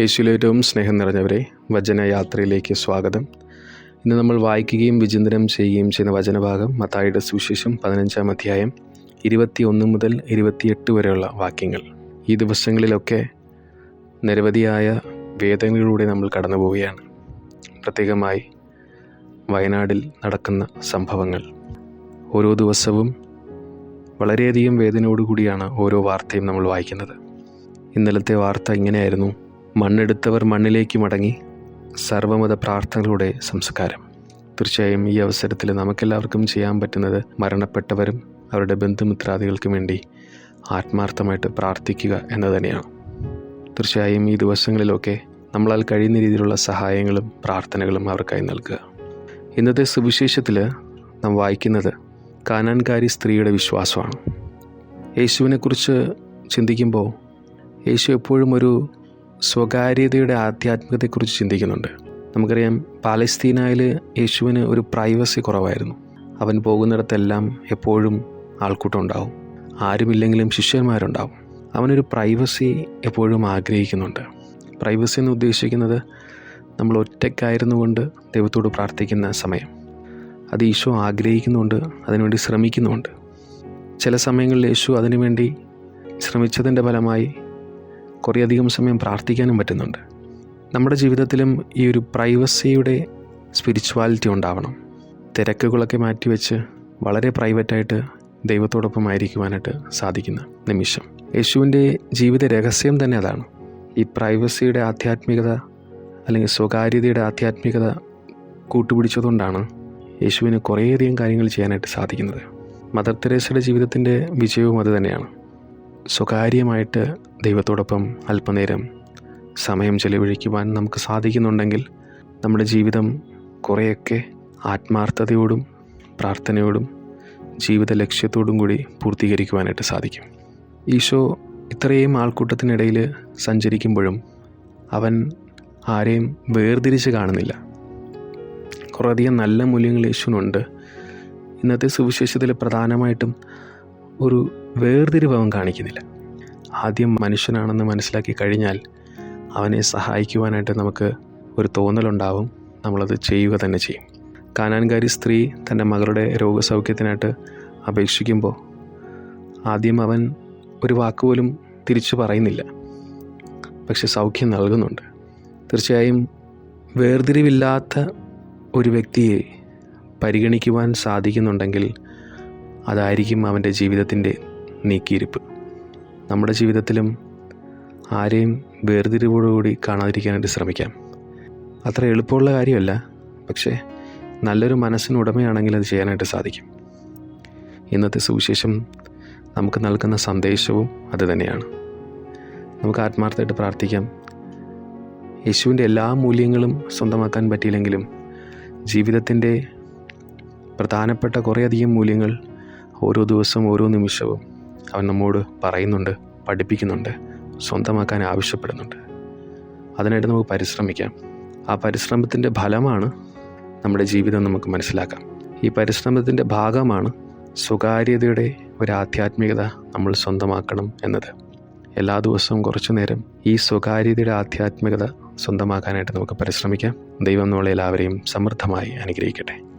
യേശുലേറ്റവും സ്നേഹം നിറഞ്ഞവരെ വചനയാത്രയിലേക്ക് സ്വാഗതം. ഇന്ന് നമ്മൾ വായിക്കുകയും വിചിന്തനം ചെയ്യുകയും ചെയ്യുന്ന വചനഭാഗം മത്തായിയുടെ സുവിശേഷം പതിനഞ്ചാം അധ്യായം ഇരുപത്തി ഒന്ന് മുതൽ ഇരുപത്തിയെട്ട് വരെയുള്ള വാക്യങ്ങൾ. ഈ ദിവസങ്ങളിലൊക്കെ നിരവധിയായ വേദനകളിലൂടെ നമ്മൾ കടന്നു പോവുകയാണ് പ്രത്യേകമായി വയനാടിൽ നടക്കുന്ന സംഭവങ്ങൾ. ഓരോ ദിവസവും വളരെയധികം വേദനയോടുകൂടിയാണ് ഓരോ വാർത്തയും നമ്മൾ വായിക്കുന്നത്. ഇന്നലത്തെ വാർത്ത ഇങ്ങനെയായിരുന്നു. മണ്ണെടുത്തവർ മണ്ണിലേക്ക് മടങ്ങി സർവമത പ്രാർത്ഥനകളുടെ സംസ്കാരം. തീർച്ചയായും ഈ അവസരത്തിൽ നമുക്കെല്ലാവർക്കും ചെയ്യാൻ പറ്റുന്നത് മരണപ്പെട്ടവരും അവരുടെ ബന്ധുമിത്രാദികൾക്കും വേണ്ടി ആത്മാർത്ഥമായിട്ട് പ്രാർത്ഥിക്കുക എന്ന് തന്നെയാണ്. തീർച്ചയായും ഈ ദിവസങ്ങളിലൊക്കെ നമ്മളാൽ കഴിയുന്ന രീതിയിലുള്ള സഹായങ്ങളും പ്രാർത്ഥനകളും അവർക്കായി നൽകുക. ഇന്നത്തെ സുവിശേഷത്തിൽ നാം വായിക്കുന്നത് കാനാൻകാരി സ്ത്രീയുടെ വിശ്വാസമാണ്. യേശുവിനെക്കുറിച്ച് ചിന്തിക്കുമ്പോൾ യേശു എപ്പോഴും ഒരു സ്വകാര്യതയുടെ ആധ്യാത്മികതയെക്കുറിച്ച് ചിന്തിക്കുന്നുണ്ട്. നമുക്കറിയാം പാലസ്തീനയിൽ യേശുവിന് ഒരു പ്രൈവസി കുറവായിരുന്നു. അവൻ പോകുന്നിടത്തെല്ലാം എപ്പോഴും ആൾക്കൂട്ടം ഉണ്ടാവും ആരുമില്ലെങ്കിലും ശിഷ്യന്മാരുണ്ടാവും. അവനൊരു പ്രൈവസി എപ്പോഴും ആഗ്രഹിക്കുന്നുണ്ട്. പ്രൈവസി എന്ന് ഉദ്ദേശിക്കുന്നത് നമ്മൾ ഒറ്റയ്ക്കായിരുന്നു കൊണ്ട് ദൈവത്തോട് പ്രാർത്ഥിക്കുന്ന സമയം. അത് ഈശോ ആഗ്രഹിക്കുന്നുണ്ട് അതിനുവേണ്ടി ശ്രമിക്കുന്നുണ്ട് ചില സമയങ്ങളിൽ യേശു അതിനുവേണ്ടി ശ്രമിച്ചതിന്റെ ഫലമായി കുറേയധികം സമയം പ്രാർത്ഥിക്കാനും പറ്റുന്നുണ്ട്. നമ്മുടെ ജീവിതത്തിലും ഈ ഒരു പ്രൈവസിയുടെ സ്പിരിച്വാലിറ്റി ഉണ്ടാവണം. തിരക്കുകളൊക്കെ മാറ്റിവെച്ച് വളരെ പ്രൈവറ്റായിട്ട് ദൈവത്തോടൊപ്പം ആയിരിക്കുവാനായിട്ട് സാധിക്കുന്ന നിമിഷം. യേശുവിന്റെ ജീവിത രഹസ്യം തന്നെ അതാണ്. ഈ പ്രൈവസിയുടെ ആധ്യാത്മികത അല്ലെങ്കിൽ സ്വകാര്യതയുടെ ആധ്യാത്മികത കൂട്ടുപിടിച്ചതുകൊണ്ടാണ് യേശുവിന് കുറേയധികം കാര്യങ്ങൾ ചെയ്യാനായിട്ട് സാധിക്കുന്നത്. മദർ തെരേസയുടെ ജീവിതത്തിന്റെ വിജയവും അത് തന്നെയാണ്. സ്വകാര്യമായിട്ട് ദൈവത്തോടൊപ്പം അല്പനേരം സമയം ചെലവഴിക്കുവാൻ നമുക്ക് സാധിക്കുന്നുണ്ടെങ്കിൽ നമ്മുടെ ജീവിതം കുറേയൊക്കെ ആത്മാർത്ഥതയോടും പ്രാർത്ഥനയോടും ജീവിത ലക്ഷ്യത്തോടും കൂടി പൂർത്തീകരിക്കുവാനായിട്ട് സാധിക്കും. ഈശോ ഇത്രയും ആൾക്കൂട്ടത്തിനിടയിൽ സഞ്ചരിക്കുമ്പോഴും അവൻ ആരെയും വേർതിരിച്ച് കാണുന്നില്ല. കുറേയധികം നല്ല മൂല്യങ്ങൾ യേശുവിനുണ്ട്. ഇന്നത്തെ സുവിശേഷത്തിൽ പ്രധാനമായിട്ടും ഒരു വേർതിരിവ് അവൻ കാണിക്കുന്നില്ല. ആദ്യം മനുഷ്യനാണെന്ന് മനസ്സിലാക്കി കഴിഞ്ഞാൽ അവനെ സഹായിക്കുവാനായിട്ട് നമുക്ക് ഒരു തോന്നലുണ്ടാവും. നമ്മളത് ചെയ്യുക തന്നെ ചെയ്യും. കാനാൻകാരി സ്ത്രീ തന്റെ മകളുടെ രോഗസൗഖ്യത്തിനായിട്ട് അപേക്ഷിക്കുമ്പോൾ ആദ്യം അവൻ ഒരു വാക്കുപോലും തിരിച്ചു പറയുന്നില്ല. പക്ഷെ സൗഖ്യം നൽകുന്നുണ്ട്. തീർച്ചയായും വേർതിരിവില്ലാത്ത ഒരു വ്യക്തിയെ പരിഗണിക്കുവാൻ സാധിക്കുന്നുണ്ടെങ്കിൽ അതായിരിക്കും അവന്റെ ജീവിതത്തിന്റെ നീക്കിയിരിപ്പ്. നമ്മുടെ ജീവിതത്തിലും ആരെയും വേർതിരിവോടുകൂടി കാണാതിരിക്കാനായിട്ട് ശ്രമിക്കാം. അത്ര എളുപ്പമുള്ള കാര്യമല്ല പക്ഷേ നല്ലൊരു മനസ്സിന് ഉടമയാണെങ്കിൽ അത് ചെയ്യാനായിട്ട് സാധിക്കും. ഇന്നത്തെ സുവിശേഷം നമുക്ക് നൽകുന്ന സന്ദേശവും അതുതന്നെയാണ് നമുക്ക് ആത്മാർത്ഥമായിട്ട് പ്രാർത്ഥിക്കാം. യേശുവിന്റെ എല്ലാ മൂല്യങ്ങളും സ്വന്തമാക്കാൻ പറ്റിയില്ലെങ്കിലും ജീവിതത്തിന്റെ പ്രധാനപ്പെട്ട കുറേയധികം മൂല്യങ്ങൾ ഓരോ ദിവസവും ഓരോ നിമിഷവും അവൻ നമ്മോട് പറയുന്നുണ്ട് പഠിപ്പിക്കുന്നുണ്ട് സ്വന്തമാക്കാൻ ആവശ്യപ്പെടുന്നുണ്ട്. അതിനായിട്ട് നമുക്ക് പരിശ്രമിക്കാം. ആ പരിശ്രമത്തിന്റെ ഫലമാണ് നമ്മുടെ ജീവിതം നമുക്ക് മനസ്സിലാക്കാം. ഈ പരിശ്രമത്തിന്റെ ഭാഗമാണ് സ്വകാര്യതയുടെ ഒരു ആധ്യാത്മികത നമ്മൾ സ്വന്തമാക്കണം എന്നത്. എല്ലാ ദിവസവും കുറച്ചു നേരം ഈ സ്വകാര്യതയുടെ ആധ്യാത്മികത സ്വന്തമാക്കാനായിട്ട് നമുക്ക് പരിശ്രമിക്കാം. ദൈവം നമ്മളെല്ലാവരെയും സമൃദ്ധമായി അനുഗ്രഹിക്കട്ടെ.